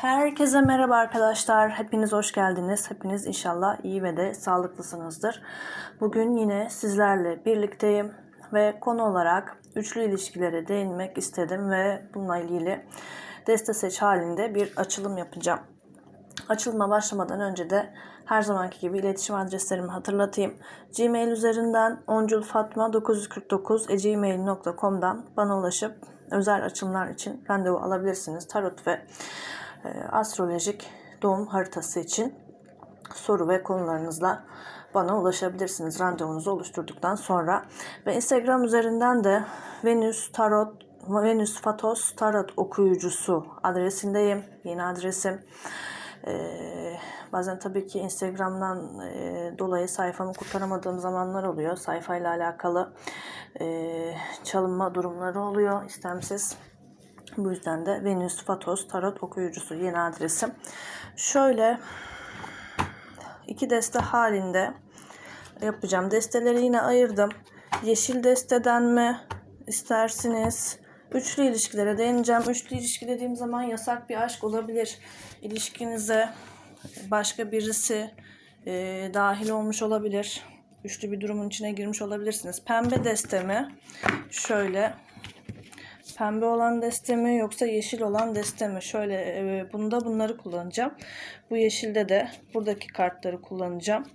Herkese merhaba arkadaşlar. Hepiniz hoş geldiniz. Hepiniz inşallah iyi ve de sağlıklısınızdır. Bugün yine sizlerle birlikteyim ve konu olarak üçlü ilişkilere değinmek istedim ve bununla ilgili deste seç halinde bir açılım yapacağım. Açılıma başlamadan önce de her zamanki gibi iletişim adreslerimi hatırlatayım. Gmail üzerinden onculfatma949gmail.com'dan bana ulaşıp özel açılımlar için randevu alabilirsiniz. Tarot ve astrolojik doğum haritası için soru ve konularınızla bana ulaşabilirsiniz randevunuzu oluşturduktan sonra. Ve Instagram üzerinden de Venüs Tarot Venüs Fatos Tarot okuyucusu adresindeyim. Yeni adresim. Ee, bazen tabii ki Instagram'dan e, dolayı sayfamı kurtaramadığım zamanlar oluyor. Sayfayla alakalı e, çalınma durumları oluyor istemsiz. Bu yüzden de Venüs Fatos Tarot okuyucusu yeni adresim. Şöyle iki deste halinde yapacağım. Desteleri yine ayırdım. Yeşil desteden mi istersiniz? Üçlü ilişkilere değineceğim. Üçlü ilişki dediğim zaman yasak bir aşk olabilir. İlişkinize başka birisi e, dahil olmuş olabilir. Üçlü bir durumun içine girmiş olabilirsiniz. Pembe destemi şöyle pembe olan deste mi yoksa yeşil olan deste mi? Şöyle e, bunda bunları kullanacağım. Bu yeşilde de buradaki kartları kullanacağım.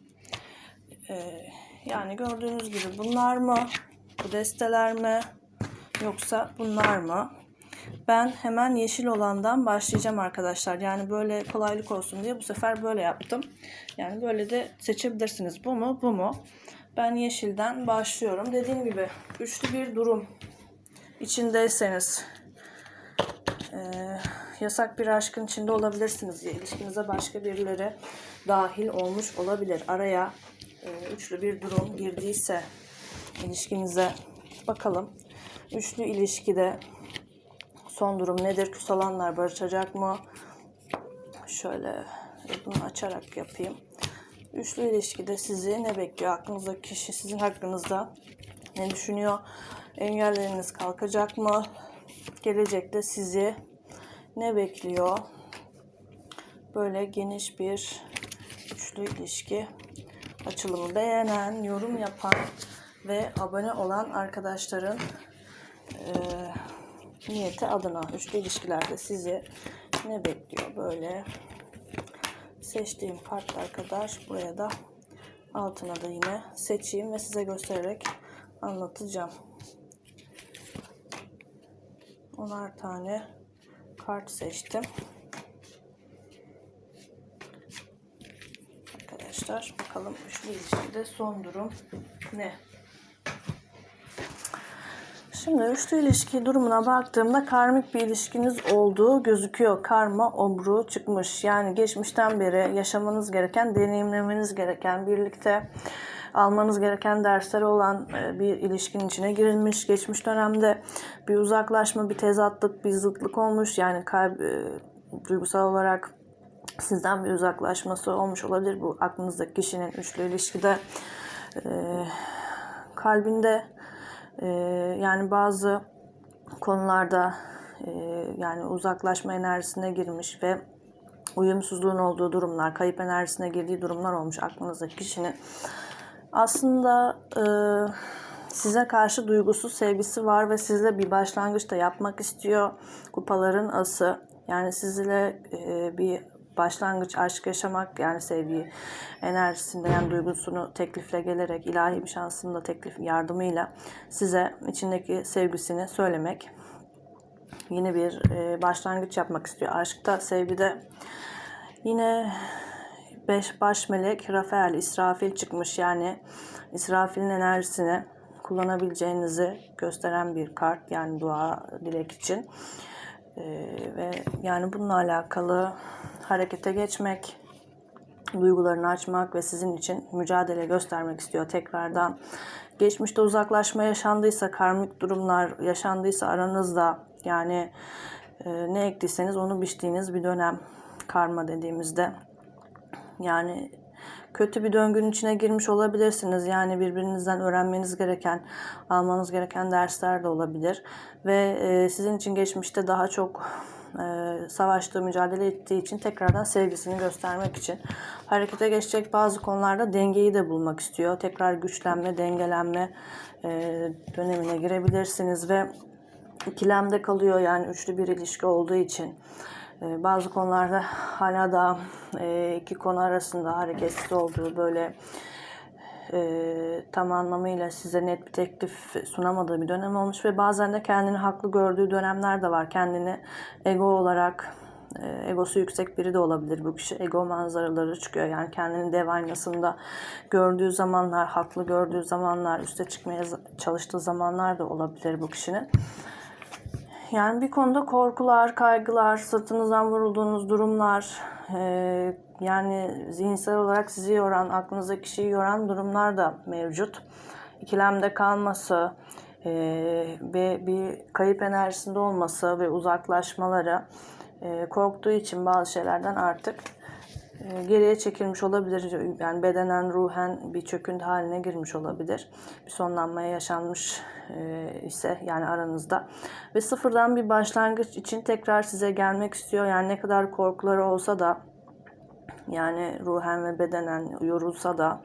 E, yani gördüğünüz gibi bunlar mı? Bu desteler mi? Yoksa bunlar mı? Ben hemen yeşil olandan başlayacağım arkadaşlar. Yani böyle kolaylık olsun diye bu sefer böyle yaptım. Yani böyle de seçebilirsiniz. Bu mu? Bu mu? Ben yeşilden başlıyorum. Dediğim gibi üçlü bir durum içindeyseniz e, yasak bir aşkın içinde olabilirsiniz. İlişkinize başka birileri dahil olmuş olabilir. Araya e, üçlü bir durum girdiyse ilişkinize bakalım. Üçlü ilişkide son durum nedir? Küsalanlar barışacak mı? Şöyle bunu açarak yapayım. Üçlü ilişkide sizi ne bekliyor? Aklınızdaki kişi sizin hakkınızda ne düşünüyor? Engelleriniz kalkacak mı? Gelecekte sizi ne bekliyor? Böyle geniş bir üçlü ilişki açılımı beğenen, yorum yapan ve abone olan arkadaşların e, niyeti adına üçlü ilişkilerde sizi ne bekliyor? Böyle seçtiğim kartlar kadar buraya da altına da yine seçeyim ve size göstererek anlatacağım. Onar tane kart seçtim. Arkadaşlar bakalım üçlü ilişkide son durum ne? Şimdi üçlü ilişki durumuna baktığımda karmik bir ilişkiniz olduğu gözüküyor. Karma obru çıkmış. Yani geçmişten beri yaşamanız gereken, deneyimlemeniz gereken, birlikte almanız gereken dersler olan e, bir ilişkinin içine girilmiş. Geçmiş dönemde bir uzaklaşma, bir tezatlık, bir zıtlık olmuş. Yani kalp, e, duygusal olarak sizden bir uzaklaşması olmuş olabilir. Bu aklınızdaki kişinin üçlü ilişkide e, kalbinde yani bazı konularda yani uzaklaşma enerjisine girmiş ve uyumsuzluğun olduğu durumlar, kayıp enerjisine girdiği durumlar olmuş aklınızdaki kişinin. Aslında e, size karşı duygusuz sevgisi var ve sizle bir başlangıç da yapmak istiyor. Kupaların ası. Yani sizinle e, bir başlangıç aşk yaşamak yani sevgi enerjisinde yani duygusunu teklifle gelerek ilahi bir şansın da teklif yardımıyla size içindeki sevgisini söylemek yine bir e, başlangıç yapmak istiyor. Aşkta, sevgide yine beş baş melek Rafael, İsrafil çıkmış. Yani İsrafil'in enerjisini kullanabileceğinizi gösteren bir kart. Yani dua, dilek için. Ee, ve yani bununla alakalı harekete geçmek, duygularını açmak ve sizin için mücadele göstermek istiyor tekrardan. Geçmişte uzaklaşma yaşandıysa, karmik durumlar yaşandıysa aranızda yani e, ne ektiyseniz onu biçtiğiniz bir dönem karma dediğimizde. Yani kötü bir döngünün içine girmiş olabilirsiniz. Yani birbirinizden öğrenmeniz gereken, almanız gereken dersler de olabilir. Ve e, sizin için geçmişte daha çok e, savaştığı, mücadele ettiği için tekrardan sevgisini göstermek için harekete geçecek bazı konularda dengeyi de bulmak istiyor. Tekrar güçlenme, dengelenme e, dönemine girebilirsiniz ve ikilemde kalıyor yani üçlü bir ilişki olduğu için. E, bazı konularda hala da e, iki konu arasında hareketsiz olduğu böyle e, tam anlamıyla size net bir teklif sunamadığı bir dönem olmuş ve bazen de kendini haklı gördüğü dönemler de var. Kendini ego olarak e, egosu yüksek biri de olabilir bu kişi. Ego manzaraları çıkıyor. Yani kendini dev aynasında gördüğü zamanlar, haklı gördüğü zamanlar, üste çıkmaya çalıştığı zamanlar da olabilir bu kişinin. Yani bir konuda korkular, kaygılar, sırtınızdan vurulduğunuz durumlar, e, yani zihinsel olarak sizi yoran, aklınızdaki kişiyi yoran durumlar da mevcut. İkilemde kalması e, ve bir kayıp enerjisinde olması ve uzaklaşmaları e, korktuğu için bazı şeylerden artık geriye çekilmiş olabilir. Yani bedenen, ruhen bir çöküntü haline girmiş olabilir. Bir sonlanmaya yaşanmış e, ise yani aranızda. Ve sıfırdan bir başlangıç için tekrar size gelmek istiyor. Yani ne kadar korkuları olsa da yani ruhen ve bedenen yorulsa da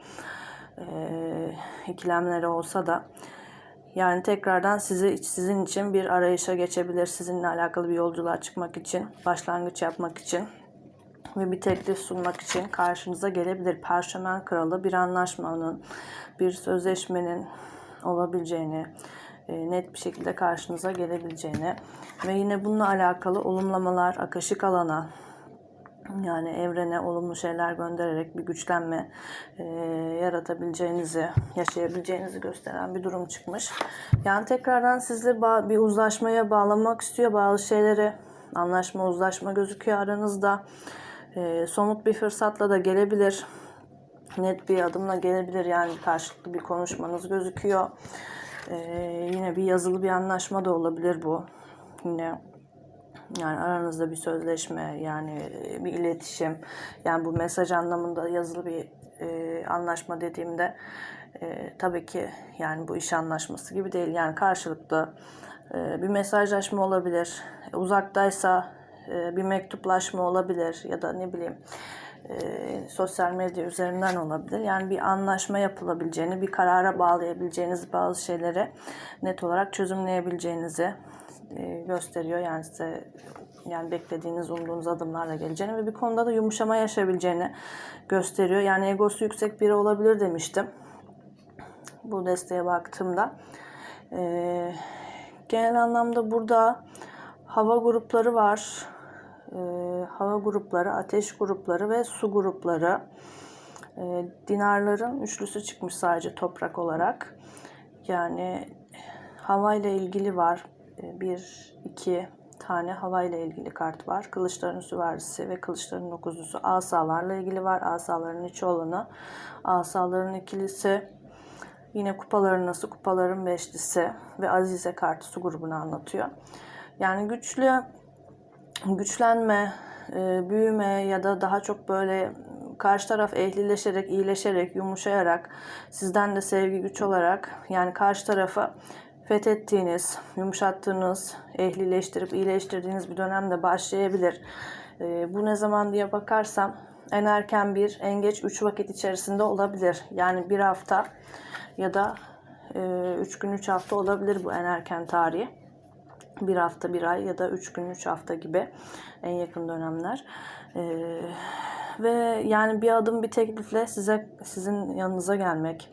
e, ikilemleri olsa da yani tekrardan sizi sizin için bir arayışa geçebilir. Sizinle alakalı bir yolculuğa çıkmak için, başlangıç yapmak için ve bir teklif sunmak için karşınıza gelebilir. Perşemen kralı bir anlaşmanın, bir sözleşmenin olabileceğini, e, net bir şekilde karşınıza gelebileceğini ve yine bununla alakalı olumlamalar akışık alana, yani evrene olumlu şeyler göndererek bir güçlenme e, yaratabileceğinizi, yaşayabileceğinizi gösteren bir durum çıkmış. Yani tekrardan sizle bir uzlaşmaya bağlamak istiyor bazı şeyleri. Anlaşma, uzlaşma gözüküyor aranızda. E, somut bir fırsatla da gelebilir. Net bir adımla gelebilir. Yani karşılıklı bir konuşmanız gözüküyor. E, yine bir yazılı bir anlaşma da olabilir bu. Yine yani aranızda bir sözleşme yani bir iletişim yani bu mesaj anlamında yazılı bir e, anlaşma dediğimde e, tabii ki yani bu iş anlaşması gibi değil yani karşılıklı e, bir mesajlaşma olabilir uzaktaysa e, bir mektuplaşma olabilir ya da ne bileyim e, sosyal medya üzerinden olabilir. Yani bir anlaşma yapılabileceğini, bir karara bağlayabileceğiniz bazı şeyleri net olarak çözümleyebileceğinizi e, gösteriyor. Yani size yani beklediğiniz, umduğunuz adımlarla geleceğini ve bir konuda da yumuşama yaşayabileceğini gösteriyor. Yani egosu yüksek biri olabilir demiştim. Bu desteğe baktığımda. Ee, genel anlamda burada hava grupları var. Ee, hava grupları, ateş grupları ve su grupları. Ee, dinarların üçlüsü çıkmış sadece toprak olarak. Yani hava ile ilgili var. Ee, bir, iki tane hava ile ilgili kart var. Kılıçların süvarisi ve kılıçların dokuzlusu asalarla ilgili var. Asaların içi olanı. Asaların ikilisi. Yine kupaların nasıl kupaların beşlisi ve Azize kartı su grubunu anlatıyor. Yani güçlü güçlenme, e, büyüme ya da daha çok böyle karşı taraf ehlileşerek, iyileşerek, yumuşayarak, sizden de sevgi güç olarak yani karşı tarafa fethettiğiniz, yumuşattığınız, ehlileştirip iyileştirdiğiniz bir dönemde başlayabilir. E, bu ne zaman diye bakarsam en erken bir, en geç 3 vakit içerisinde olabilir. Yani bir hafta ya da 3 e, gün 3 hafta olabilir bu en erken tarihi. Bir hafta, bir ay ya da 3 gün 3 hafta gibi en yakın dönemler. E, ve yani bir adım bir teklifle size sizin yanınıza gelmek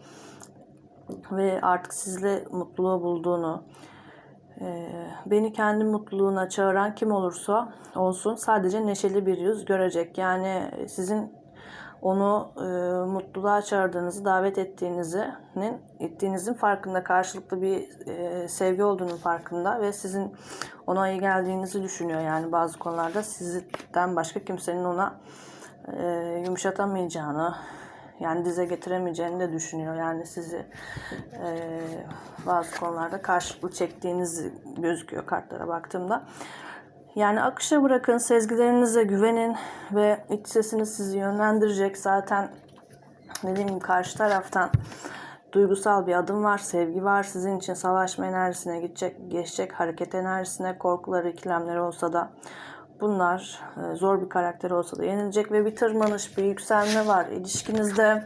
ve artık sizle mutluluğu bulduğunu, e, beni kendi mutluluğuna çağıran kim olursa olsun sadece neşeli bir yüz görecek. Yani sizin onu e, mutluluğa çağırdığınızı, davet ettiğinizin, ettiğinizin farkında, karşılıklı bir e, sevgi olduğunun farkında ve sizin ona iyi geldiğinizi düşünüyor. Yani bazı konularda sizden başka kimsenin ona e, yumuşatamayacağını, yani dize getiremeyeceğini de düşünüyor. Yani sizi e, bazı konularda karşılıklı çektiğiniz gözüküyor kartlara baktığımda. Yani akışa bırakın, sezgilerinize güvenin ve iç sesiniz sizi yönlendirecek. Zaten dediğim gibi karşı taraftan duygusal bir adım var, sevgi var. Sizin için savaşma enerjisine gidecek, geçecek, hareket enerjisine, korkuları, ikilemleri olsa da bunlar e, zor bir karakter olsa da yenilecek ve bir tırmanış, bir yükselme var. İlişkinizde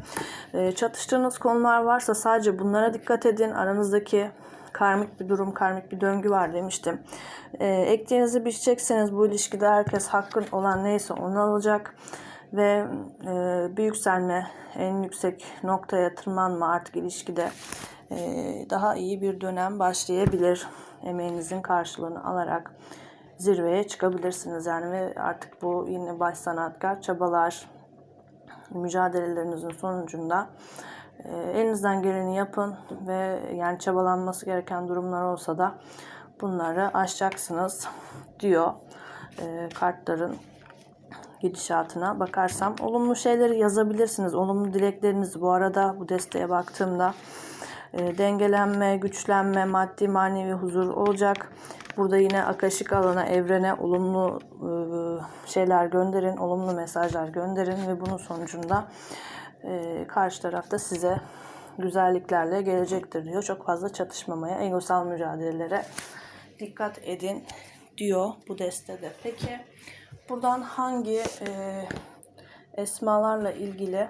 e, çatıştığınız konular varsa sadece bunlara dikkat edin. Aranızdaki karmik bir durum, karmik bir döngü var demiştim. E, ektiğinizi biçecekseniz bu ilişkide herkes hakkın olan neyse onu alacak ve e, bir yükselme, en yüksek noktaya tırmanma artık ilişkide e, daha iyi bir dönem başlayabilir. Emeğinizin karşılığını alarak zirveye çıkabilirsiniz yani ve artık bu yine baş sanatkar çabalar, mücadelelerinizin sonucunda elinizden geleni yapın ve yani çabalanması gereken durumlar olsa da bunları aşacaksınız diyor e, kartların gidişatına bakarsam. Olumlu şeyleri yazabilirsiniz. Olumlu dileklerinizi bu arada bu desteğe baktığımda e, dengelenme, güçlenme, maddi manevi huzur olacak. Burada yine akaşik alana, evrene olumlu şeyler gönderin, olumlu mesajlar gönderin ve bunun sonucunda e, karşı tarafta size güzelliklerle gelecektir diyor. Çok fazla çatışmamaya, egosal mücadelelere dikkat edin diyor bu destede. Peki buradan hangi e, esmalarla ilgili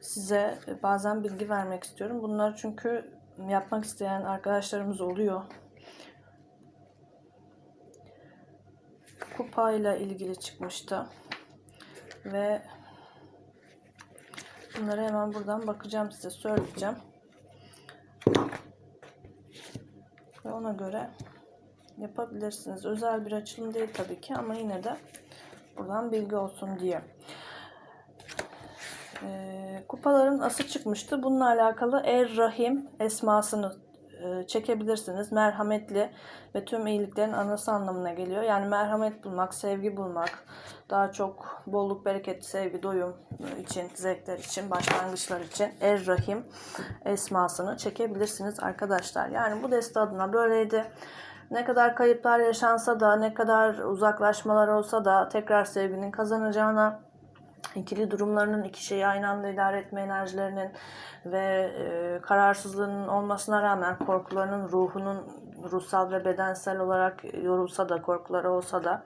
size bazen bilgi vermek istiyorum. Bunlar çünkü yapmak isteyen arkadaşlarımız oluyor. Kupayla ilgili çıkmıştı. Ve bunları hemen buradan bakacağım size söyleyeceğim. Ve ona göre yapabilirsiniz. Özel bir açılım değil tabii ki ama yine de buradan bilgi olsun diye. Ee, kupaların ası çıkmıştı. Bununla alakalı Er Rahim esmasını çekebilirsiniz. Merhametli ve tüm iyiliklerin anası anlamına geliyor. Yani merhamet bulmak, sevgi bulmak, daha çok bolluk, bereket, sevgi, doyum için, zevkler için, başlangıçlar için Er Rahim esmasını çekebilirsiniz arkadaşlar. Yani bu deste adına böyleydi. Ne kadar kayıplar yaşansa da, ne kadar uzaklaşmalar olsa da tekrar sevginin kazanacağına, ikili durumlarının iki şeyi aynı anda idare etme enerjilerinin ve e, kararsızlığının olmasına rağmen korkularının ruhunun ruhsal ve bedensel olarak yorulsa da korkuları olsa da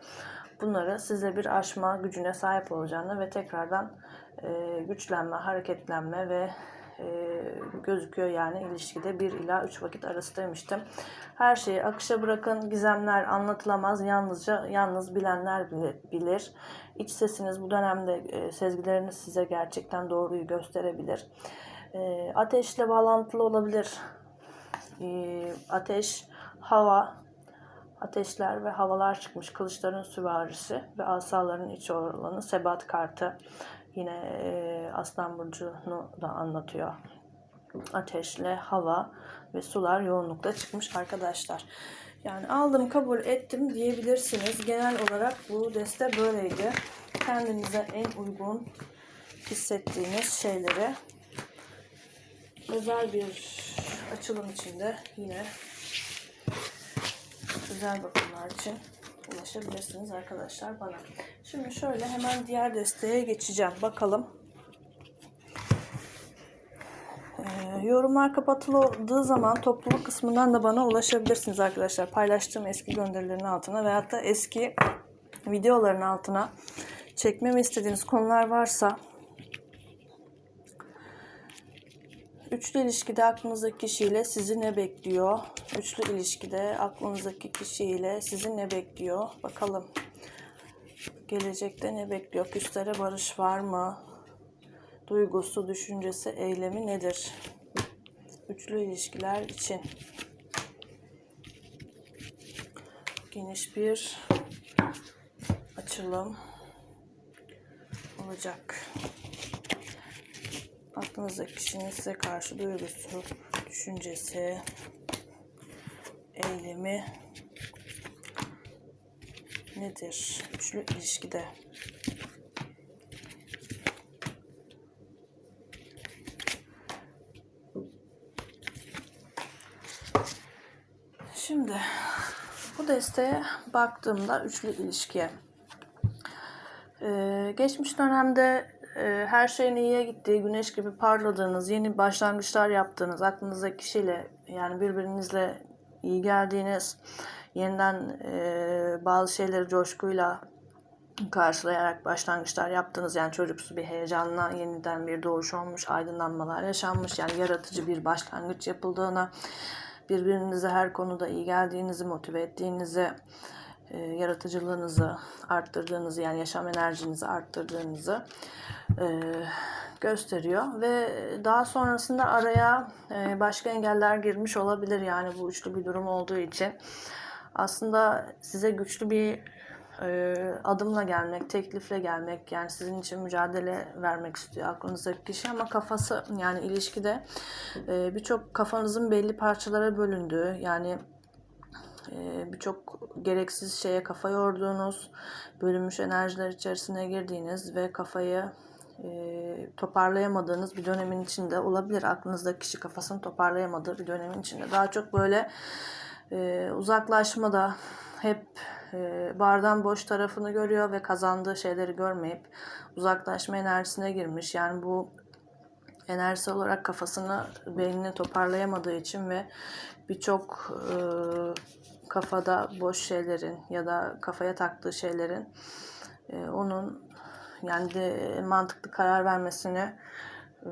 bunları size bir aşma gücüne sahip olacağını ve tekrardan e, güçlenme, hareketlenme ve e, gözüküyor yani ilişkide 1 ila 3 vakit arası demiştim. Her şeyi akışa bırakın. Gizemler anlatılamaz. Yalnızca yalnız bilenler bilir. İç sesiniz bu dönemde e, sezgileriniz size gerçekten doğruyu gösterebilir. E, ateşle bağlantılı olabilir. E, ateş, hava, ateşler ve havalar çıkmış. Kılıçların süvarisi ve asaların iç olanı sebat kartı. Yine e, Aslan Burcu'nu da anlatıyor. Ateşle hava ve sular yoğunlukta çıkmış arkadaşlar. Yani aldım kabul ettim diyebilirsiniz. Genel olarak bu deste böyleydi. Kendinize en uygun hissettiğiniz şeyleri özel bir açılım içinde yine özel bakımlar için ulaşabilirsiniz arkadaşlar bana. Şimdi şöyle hemen diğer desteğe geçeceğim. Bakalım. Ee, yorumlar kapatıldığı zaman topluluk kısmından da bana ulaşabilirsiniz arkadaşlar. Paylaştığım eski gönderilerin altına veyahut da eski videoların altına çekmemi istediğiniz konular varsa Üçlü ilişkide aklınızdaki kişiyle sizi ne bekliyor? Üçlü ilişkide aklınızdaki kişiyle sizi ne bekliyor? Bakalım. Gelecekte ne bekliyor? Küslere barış var mı? Duygusu, düşüncesi, eylemi nedir? Üçlü ilişkiler için. Geniş bir açılım olacak. Aklınızdaki kişinin size karşı duygusu, düşüncesi, eylemi nedir? Üçlü ilişkide. Şimdi bu desteğe baktığımda üçlü ilişkiye. Ee, geçmiş dönemde her şeyin iyiye gittiği, güneş gibi parladığınız, yeni başlangıçlar yaptığınız, aklınızdaki kişiyle yani birbirinizle iyi geldiğiniz, yeniden e, bazı şeyleri coşkuyla karşılayarak başlangıçlar yaptınız. Yani çocuksu bir heyecanla yeniden bir doğuş olmuş, aydınlanmalar yaşanmış. Yani yaratıcı bir başlangıç yapıldığına, birbirinize her konuda iyi geldiğinizi, motive ettiğinizi, e, yaratıcılığınızı arttırdığınızı yani yaşam enerjinizi arttırdığınızı e, gösteriyor. Ve daha sonrasında araya e, başka engeller girmiş olabilir yani bu üçlü bir durum olduğu için. Aslında size güçlü bir e, adımla gelmek, teklifle gelmek yani sizin için mücadele vermek istiyor aklınızdaki kişi. Ama kafası yani ilişkide e, birçok kafanızın belli parçalara bölündüğü yani birçok gereksiz şeye kafa yorduğunuz, bölünmüş enerjiler içerisine girdiğiniz ve kafayı e, toparlayamadığınız bir dönemin içinde olabilir. Aklınızdaki kişi kafasını toparlayamadığı bir dönemin içinde. Daha çok böyle e, uzaklaşmada hep e, bardan boş tarafını görüyor ve kazandığı şeyleri görmeyip uzaklaşma enerjisine girmiş. Yani bu enerjisi olarak kafasını, beynini toparlayamadığı için ve birçok e, kafada boş şeylerin ya da kafaya taktığı şeylerin e, onun yani de mantıklı karar vermesini e,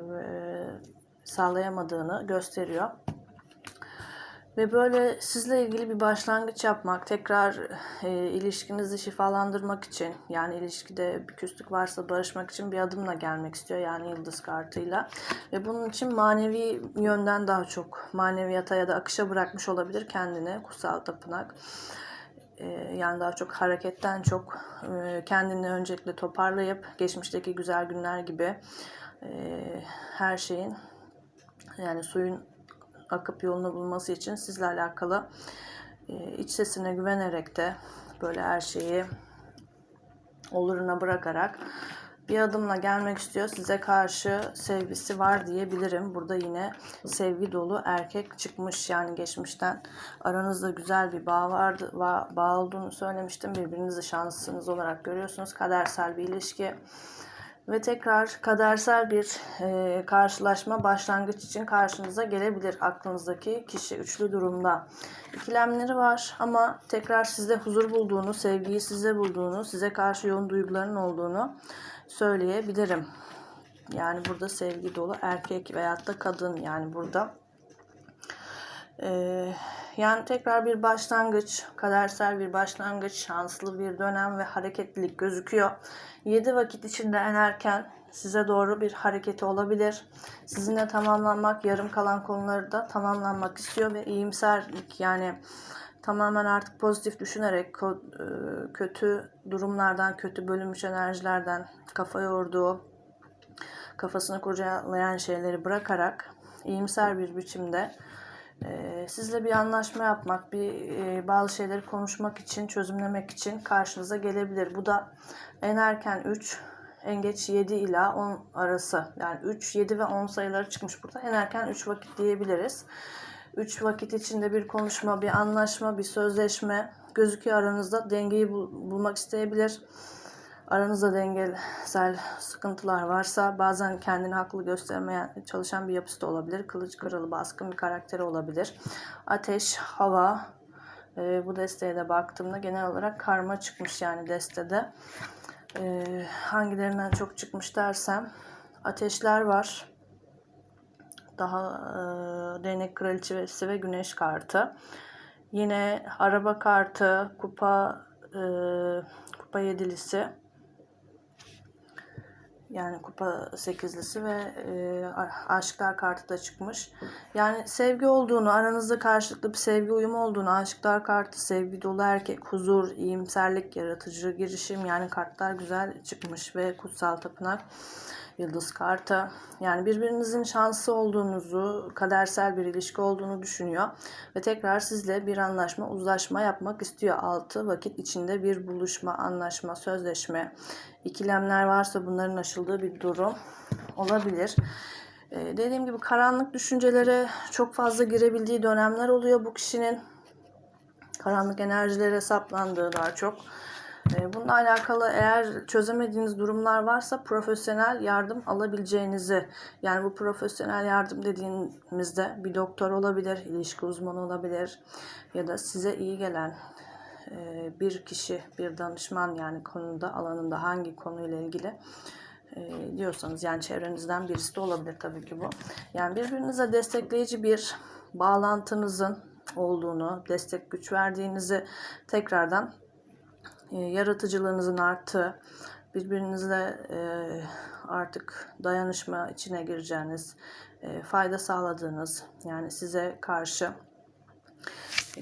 sağlayamadığını gösteriyor. Ve böyle sizle ilgili bir başlangıç yapmak, tekrar e, ilişkinizi şifalandırmak için, yani ilişkide bir küslük varsa barışmak için bir adımla gelmek istiyor. Yani yıldız kartıyla. Ve bunun için manevi yönden daha çok maneviyata ya da akışa bırakmış olabilir kendini kutsal tapınak. E, yani daha çok hareketten çok e, kendini öncelikle toparlayıp geçmişteki güzel günler gibi e, her şeyin yani suyun akıp yolunu bulması için sizle alakalı e, iç sesine güvenerek de böyle her şeyi oluruna bırakarak bir adımla gelmek istiyor. Size karşı sevgisi var diyebilirim. Burada yine sevgi dolu erkek çıkmış. Yani geçmişten aranızda güzel bir bağ vardı, bağ olduğunu söylemiştim. Birbirinizi şanslısınız olarak görüyorsunuz. Kadersel bir ilişki ve tekrar kadersel bir e, karşılaşma başlangıç için karşınıza gelebilir aklınızdaki kişi üçlü durumda. İkilemleri var ama tekrar sizde huzur bulduğunu, sevgiyi size bulduğunu, size karşı yoğun duyguların olduğunu söyleyebilirim. Yani burada sevgi dolu erkek veyahut da kadın yani burada. Ee, yani tekrar bir başlangıç, kadersel bir başlangıç, şanslı bir dönem ve hareketlilik gözüküyor. 7 vakit içinde en erken size doğru bir hareketi olabilir. Sizinle tamamlanmak, yarım kalan konuları da tamamlanmak istiyor ve iyimserlik yani tamamen artık pozitif düşünerek e, kötü durumlardan, kötü bölünmüş enerjilerden kafa yorduğu, kafasını kurcalayan şeyleri bırakarak iyimser bir biçimde e, sizle bir anlaşma yapmak, bir e, bazı şeyleri konuşmak için, çözümlemek için karşınıza gelebilir. Bu da en erken 3, en geç 7 ila 10 arası. Yani 3, 7 ve 10 sayıları çıkmış burada. En erken 3 vakit diyebiliriz. 3 vakit içinde bir konuşma, bir anlaşma, bir sözleşme gözüküyor aranızda. Dengeyi bul- bulmak isteyebilir. Aranızda dengesel sıkıntılar varsa bazen kendini haklı göstermeye çalışan bir yapısı da olabilir. Kılıç kırılı baskın bir karakteri olabilir. Ateş, hava, e, bu desteğe de baktığımda genel olarak karma çıkmış yani destede. E, hangilerinden çok çıkmış dersem ateşler var. Daha e, değnek kraliçesi ve güneş kartı. Yine araba kartı, kupa e, kupa yedilisi yani kupa sekizlisi ve e, aşklar kartı da çıkmış. Yani sevgi olduğunu, aranızda karşılıklı bir sevgi uyumu olduğunu, aşklar kartı, sevgi dolu erkek, huzur, iyimserlik, yaratıcı girişim yani kartlar güzel çıkmış ve kutsal tapınak yıldız kartı. Yani birbirinizin şanslı olduğunuzu, kadersel bir ilişki olduğunu düşünüyor. Ve tekrar sizle bir anlaşma, uzlaşma yapmak istiyor. Altı vakit içinde bir buluşma, anlaşma, sözleşme, ikilemler varsa bunların aşıldığı bir durum olabilir. Ee, dediğim gibi karanlık düşüncelere çok fazla girebildiği dönemler oluyor bu kişinin. Karanlık enerjilere saplandığı daha çok bununla alakalı eğer çözemediğiniz durumlar varsa profesyonel yardım alabileceğinizi yani bu profesyonel yardım dediğimizde bir doktor olabilir, ilişki uzmanı olabilir ya da size iyi gelen e, bir kişi, bir danışman yani konuda alanında hangi konuyla ilgili e, diyorsanız yani çevrenizden birisi de olabilir tabii ki bu. Yani birbirinize destekleyici bir bağlantınızın olduğunu, destek güç verdiğinizi tekrardan e, yaratıcılığınızın arttığı, birbirinizle e, artık dayanışma içine gireceğiniz, e, fayda sağladığınız, yani size karşı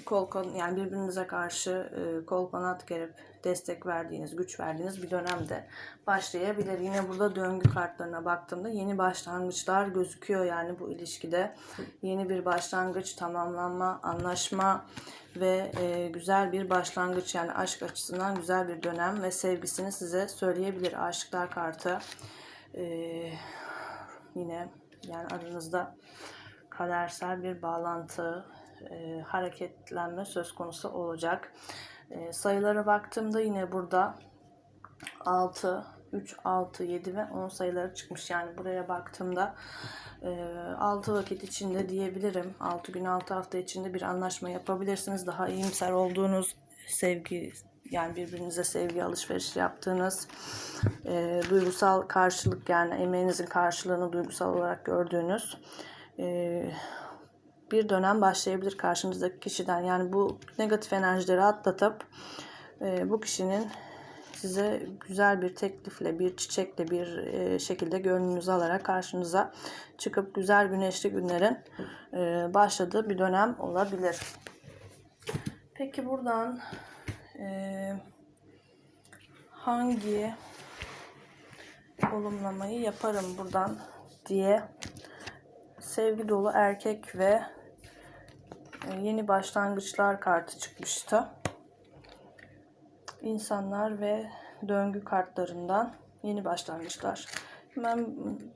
kol kon yani birbirinize karşı e, kol kanat gerip destek verdiğiniz, güç verdiğiniz bir dönemde başlayabilir. Yine burada döngü kartlarına baktığımda yeni başlangıçlar gözüküyor yani bu ilişkide. Yeni bir başlangıç, tamamlanma, anlaşma ve e, güzel bir başlangıç yani aşk açısından güzel bir dönem ve sevgisini size söyleyebilir. Aşıklar kartı e, yine yani aranızda kadersel bir bağlantı, e, hareketlenme söz konusu olacak. E, sayılara baktığımda yine burada 6, 3, 6, 7 ve 10 sayıları çıkmış. Yani buraya baktığımda e, 6 vakit içinde diyebilirim. 6 gün 6 hafta içinde bir anlaşma yapabilirsiniz. Daha iyimser olduğunuz sevgi yani birbirinize sevgi alışverişi yaptığınız e, duygusal karşılık yani emeğinizin karşılığını duygusal olarak gördüğünüz e, bir dönem başlayabilir karşınızdaki kişiden. Yani bu negatif enerjileri atlatıp e, bu kişinin size güzel bir teklifle, bir çiçekle, bir e, şekilde gönlünüzü alarak karşınıza çıkıp güzel güneşli günlerin e, başladığı bir dönem olabilir. Peki buradan e, hangi olumlamayı yaparım buradan diye sevgi dolu erkek ve yeni başlangıçlar kartı çıkmıştı. İnsanlar ve döngü kartlarından yeni başlangıçlar. Ben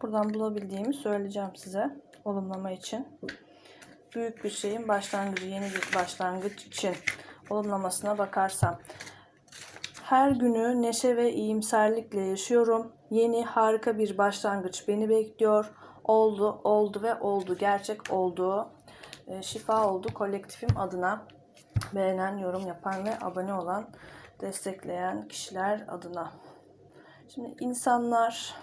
buradan bulabildiğimi söyleyeceğim size olumlama için. Büyük bir şeyin başlangıcı, yeni bir başlangıç için olumlamasına bakarsam. Her günü neşe ve iyimserlikle yaşıyorum. Yeni harika bir başlangıç beni bekliyor. Oldu, oldu ve oldu. Gerçek oldu. E, şifa oldu kolektifim adına. Beğenen, yorum yapan ve abone olan, destekleyen kişiler adına. Şimdi insanlar,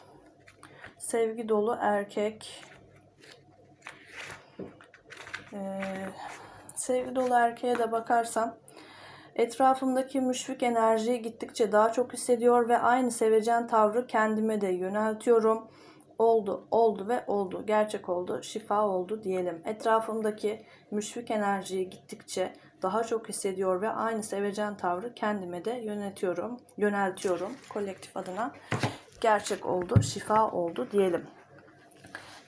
sevgi dolu erkek, ee, sevgi dolu erkeğe de bakarsam etrafımdaki müşfik enerjiyi gittikçe daha çok hissediyor ve aynı sevecen tavrı kendime de yöneltiyorum. Oldu, oldu ve oldu. Gerçek oldu, şifa oldu diyelim. Etrafımdaki müşfik enerjiyi gittikçe daha çok hissediyor ve aynı sevecen tavrı kendime de yönetiyorum, yöneltiyorum kolektif adına. Gerçek oldu, şifa oldu diyelim.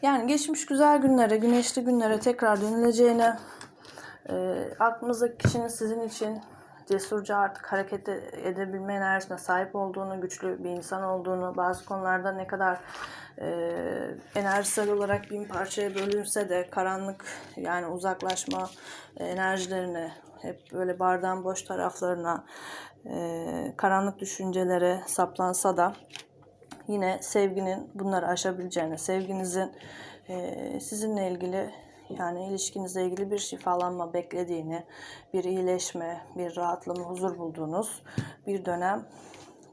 Yani geçmiş güzel günlere, güneşli günlere tekrar dönüleceğine, e, aklınızdaki kişinin sizin için cesurca artık hareket edebilme enerjisine sahip olduğunu, güçlü bir insan olduğunu, bazı konularda ne kadar e, enerjisel olarak bin parçaya bölünse de karanlık yani uzaklaşma enerjilerine, hep böyle bardağın boş taraflarına, e, karanlık düşüncelere saplansa da yine sevginin bunları aşabileceğine, sevginizin e, sizinle ilgili yani ilişkinizle ilgili bir şifalanma beklediğini, bir iyileşme, bir rahatlama, huzur bulduğunuz bir dönem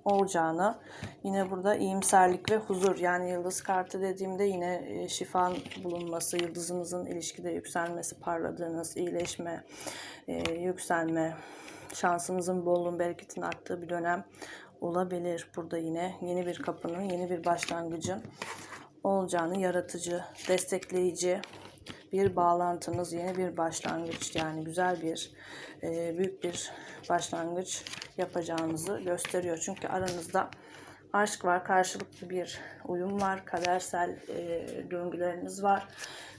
olacağını, yine burada iyimserlik ve huzur yani yıldız kartı dediğimde yine e, şifa bulunması, yıldızınızın ilişkide yükselmesi, parladığınız, iyileşme, e, yükselme, şansınızın bolluğun bereketin arttığı bir dönem olabilir. Burada yine yeni bir kapının, yeni bir başlangıcın olacağını yaratıcı, destekleyici bir bağlantınız, yeni bir başlangıç yani güzel bir e, büyük bir başlangıç yapacağınızı gösteriyor. Çünkü aranızda aşk var, karşılıklı bir uyum var, kadersel e, döngüleriniz var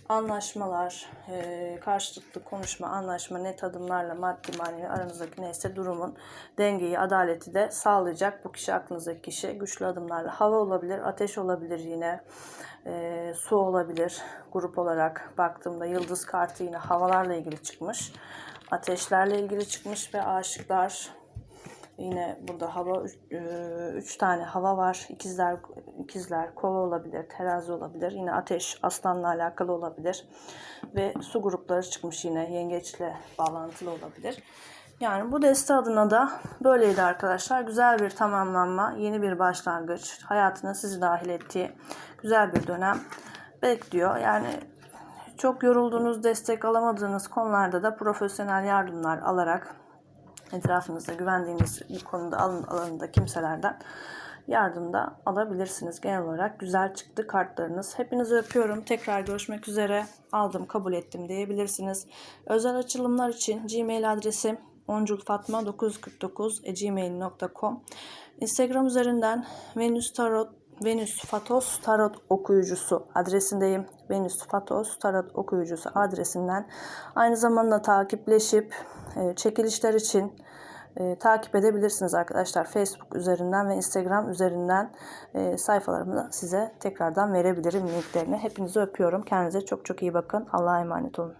anlaşmalar, e, karşılıklı konuşma, anlaşma, net adımlarla maddi manevi aranızdaki neyse durumun dengeyi, adaleti de sağlayacak. Bu kişi aklınızdaki kişi güçlü adımlarla hava olabilir, ateş olabilir yine, e, su olabilir. Grup olarak baktığımda yıldız kartı yine havalarla ilgili çıkmış. Ateşlerle ilgili çıkmış ve aşıklar Yine burada hava 3 tane hava var. İkizler ikizler kova olabilir, terazi olabilir. Yine ateş aslanla alakalı olabilir. Ve su grupları çıkmış yine yengeçle bağlantılı olabilir. Yani bu deste adına da böyleydi arkadaşlar. Güzel bir tamamlanma, yeni bir başlangıç, hayatına sizi dahil ettiği güzel bir dönem bekliyor. Yani çok yorulduğunuz, destek alamadığınız konularda da profesyonel yardımlar alarak etrafınızda güvendiğiniz bu konuda alın alanında kimselerden yardım da alabilirsiniz. Genel olarak güzel çıktı kartlarınız. Hepinizi öpüyorum. Tekrar görüşmek üzere. Aldım, kabul ettim diyebilirsiniz. Özel açılımlar için Gmail adresim onculfatma949 Instagram üzerinden Venüs Tarot Venüs Fatos Tarot okuyucusu adresindeyim. Venüs Fatos Tarot okuyucusu adresinden aynı zamanda takipleşip çekilişler için e, takip edebilirsiniz arkadaşlar. Facebook üzerinden ve Instagram üzerinden e, sayfalarımı size tekrardan verebilirim linklerini. Hepinizi öpüyorum. Kendinize çok çok iyi bakın. Allah'a emanet olun.